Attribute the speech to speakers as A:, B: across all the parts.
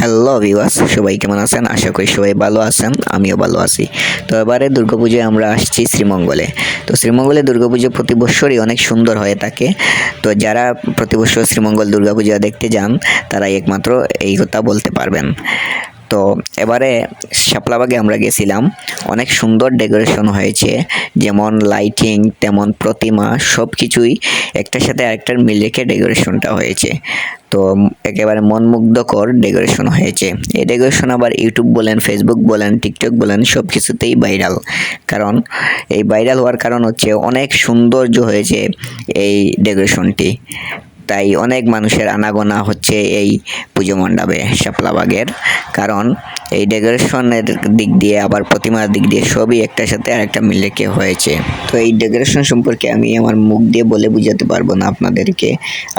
A: Hello ভিওয়াস সবাই কেমন আছেন? আশা করি সবাই ভালো আছেন। আমিও ভালো আছি। তো এবারে দুর্গাপুজোয় আমরা আসছি শ্রীমঙ্গলে। তো শ্রীমঙ্গলে দুর্গাপুজো প্রতি বছরই অনেক সুন্দর হয়ে থাকে। তো যারা প্রতি বছর শ্রীমঙ্গল দুর্গাপুজো দেখতে যান তারা একমাত্র এই কথা বলতে পারবেন। তো এবারে শাপলাবাগে আমরা গেছিলাম। অনেক সুন্দর ডেকোরেশন হয়েছে, যেমন লাইটিং, তেমন প্রতিমা সব কিছুই একটার সাথে আরেকটার মিল রেখে ডেকোরেশনটা হয়েছে। তো একেবারে মনমুগ্ধকর ডেকোরেশন হয়েছে। এই ডেকোরেশন আবার ইউটিউব বলেন, ফেসবুক বলেন, টিকটক বলেন সব কিছুতেই ভাইরাল। কারণ এই ভাইরাল হওয়ার কারণ হচ্ছে অনেক সৌন্দর্য হয়েছে এই ডেকোরেশনটি। তাই অনেক মানুষের আনাগোনা হচ্ছে এই পুজো মণ্ডপে শাপলাবাগের। কারণ এই ডেকোরেশনের দিক দিয়ে আবার প্রতিমার দিক দিয়ে সবই একটার সাথে আরেকটা মিল রেখে হয়েছে। তো এই ডেকোরেশন সম্পর্কে আমি আমার মুখ দিয়ে বলে বোঝাতে পারব না আপনাদেরকে।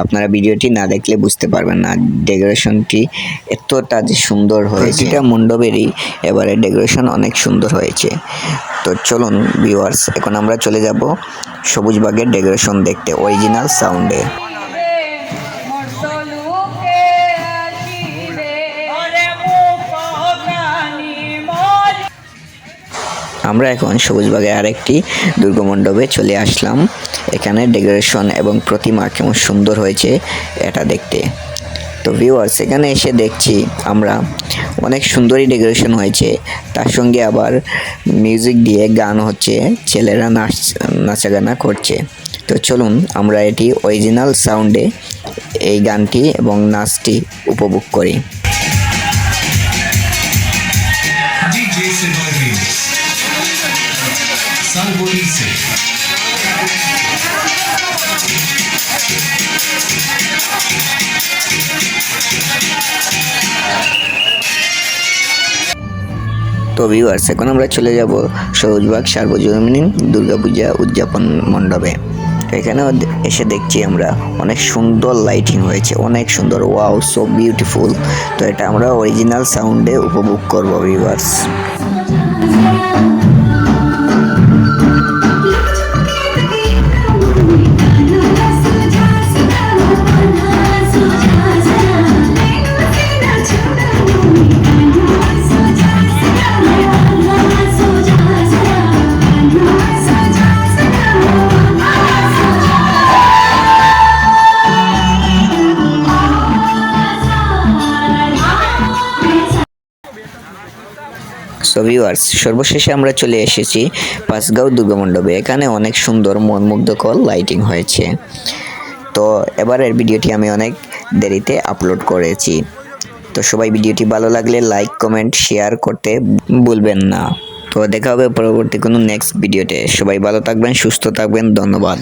A: আপনারা ভিডিওটি না দেখলে বুঝতে পারবেন না ডেকোরেশনটি এতটা যে সুন্দর হয়েছে। এটা মণ্ডপেরই এবারে ডেকোরেশন অনেক সুন্দর হয়েছে। তো চলুন ভিউয়ার্স এখন আমরা চলে যাব সবুজবাগের ডেকোরেশন দেখতে অরিজিনাল সাউন্ডে আমরা এখন সবুজবাগের আরেকটি দুর্গমণ্ডপে চলে আসলাম। এখানে ডেকোরেশন এবং প্রতিমা কেমন সুন্দর হয়েছে এটা দেখতে। তো ভিউয়ার্স, এখানে এসে দেখছি আমরা অনেক সুন্দরই ডেকোরেশন হয়েছে। তার সঙ্গে আবার মিউজিক দিয়ে গান হচ্ছে, ছেলেরা নাচ, নাচাগানা করছে। তো চলুন আমরা এটি অরিজিনাল সাউন্ডে এই গানটি এবং নাচটি উপভোগ করি। তো ভিউয়ার্স এখন আমরা চলে যাব সবুজবাগ সার্বজনীন দুর্গাপূজা উদযাপন মণ্ডপে। এখানেও এসে দেখছি আমরা অনেক সুন্দর লাইটিং হয়েছে, অনেক সুন্দর। ওয়াও সো বিউটিফুল তো এটা আমরা অরিজিনাল সাউন্ডে উপভোগ করব ভিউয়ার্স সো ভিউয়ার্স সর্বশেষে আমরা চলে এসেছি পাঁচগাঁও দুর্গামণ্ডপে এখানে অনেক সুন্দর মনমুগ্ধকর লাইটিং হয়েছে। তো এবারের ভিডিওটি আমি অনেক দেরিতে আপলোড করেছি। তো সবাই ভিডিওটি ভালো লাগলে লাইক কমেন্ট শেয়ার করতে ভুলবেন না। তো দেখা হবে পরবর্তী কোনো নেক্সট ভিডিওতে। সবাই ভালো থাকবেন, সুস্থ থাকবেন, ধন্যবাদ।